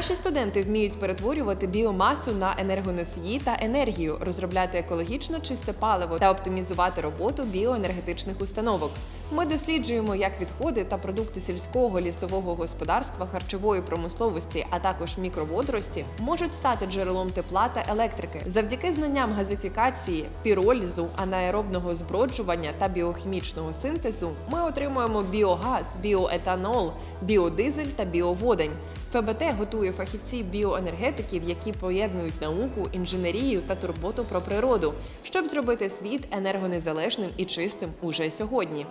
Наші студенти вміють перетворювати біомасу на енергоносії та енергію, розробляти екологічно чисте паливо та оптимізувати роботу біоенергетичних установок. Ми досліджуємо, як відходи та продукти сільського лісового господарства, харчової промисловості, а також мікроводорості можуть стати джерелом тепла та електрики. Завдяки знанням газифікації, піролізу, анаеробного зброджування та біохімічного синтезу ми отримуємо біогаз, біоетанол, біодизель та біоводень. ФБТ готує фахівців біоенергетиків, які поєднують науку, інженерію та турботу про природу, щоб зробити світ енергонезалежним і чистим уже сьогодні.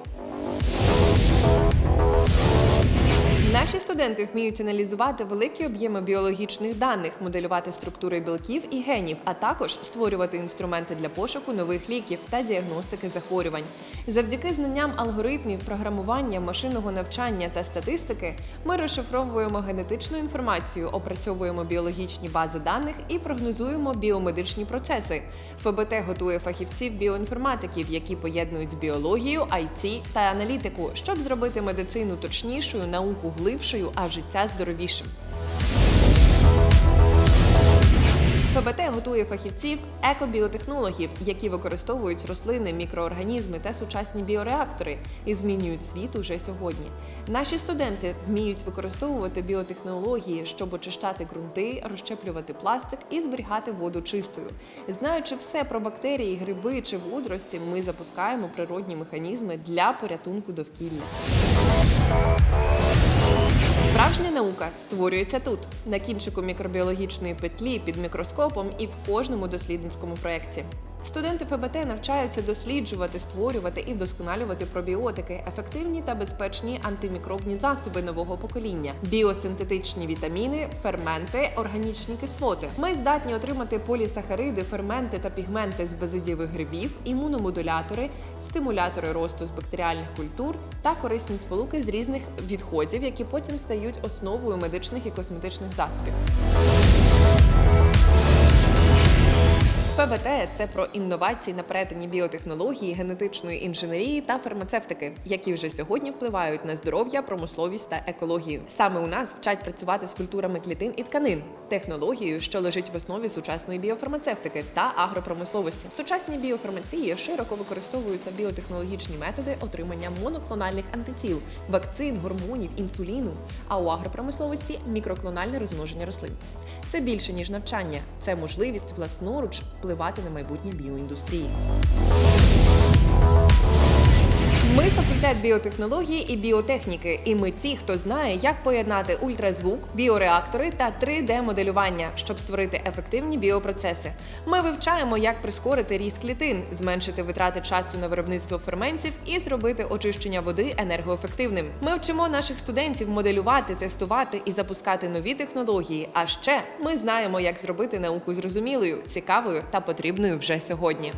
Наші студенти вміють аналізувати великі об'єми біологічних даних, моделювати структури білків і генів, а також створювати інструменти для пошуку нових ліків та діагностики захворювань. Завдяки знанням алгоритмів, програмування, машинного навчання та статистики ми розшифровуємо генетичну інформацію, опрацьовуємо біологічні бази даних і прогнозуємо біомедичні процеси. ФБТ готує фахівців біоінформатиків, які поєднують біологію, IT та аналітику, щоб зробити медицину точнішою, науку глибшою, а життя здоровішим. ФБТ готує фахівців екобіотехнологів, які використовують рослини, мікроорганізми та сучасні біореактори і змінюють світ уже сьогодні. Наші студенти вміють використовувати біотехнології, щоб очищати ґрунти, розщеплювати пластик і зберігати воду чистою. Знаючи все про бактерії, гриби чи водорості, ми запускаємо природні механізми для порятунку довкілля. Справжня наука створюється тут, на кінчику мікробіологічної петлі під мікроскопом і в кожному дослідницькому проєкті. Студенти ФБТ навчаються досліджувати, створювати і вдосконалювати пробіотики, ефективні та безпечні антимікробні засоби нового покоління, біосинтетичні вітаміни, ферменти, органічні кислоти. Ми здатні отримати полісахариди, ферменти та пігменти з безидієвих грибів, імуномодулятори, стимулятори росту з бактеріальних культур та корисні сполуки з різних відходів, які потім стають основою медичних і косметичних засобів. ФБТ – це про інновації на перетині біотехнології, генетичної інженерії та фармацевтики, які вже сьогодні впливають на здоров'я, промисловість та екологію. Саме у нас вчать працювати з культурами клітин і тканин, технологією, що лежить в основі сучасної біофармацевтики та агропромисловості. В сучасній біофармації широко використовуються біотехнологічні методи отримання моноклональних антитіл, вакцин, гормонів, інсуліну. А у агропромисловості мікроклональне розмноження рослин. Це більше ніж навчання, це можливість власноруч впливати на майбутнє біоіндустрії. Факультет біотехнології і біотехніки, і ми ті, хто знає, як поєднати ультразвук, біореактори та 3D-моделювання, щоб створити ефективні біопроцеси. Ми вивчаємо, як прискорити ріст клітин, зменшити витрати часу на виробництво ферментів і зробити очищення води енергоефективним. Ми вчимо наших студентів моделювати, тестувати і запускати нові технології. А ще ми знаємо, як зробити науку зрозумілою, цікавою та потрібною вже сьогодні.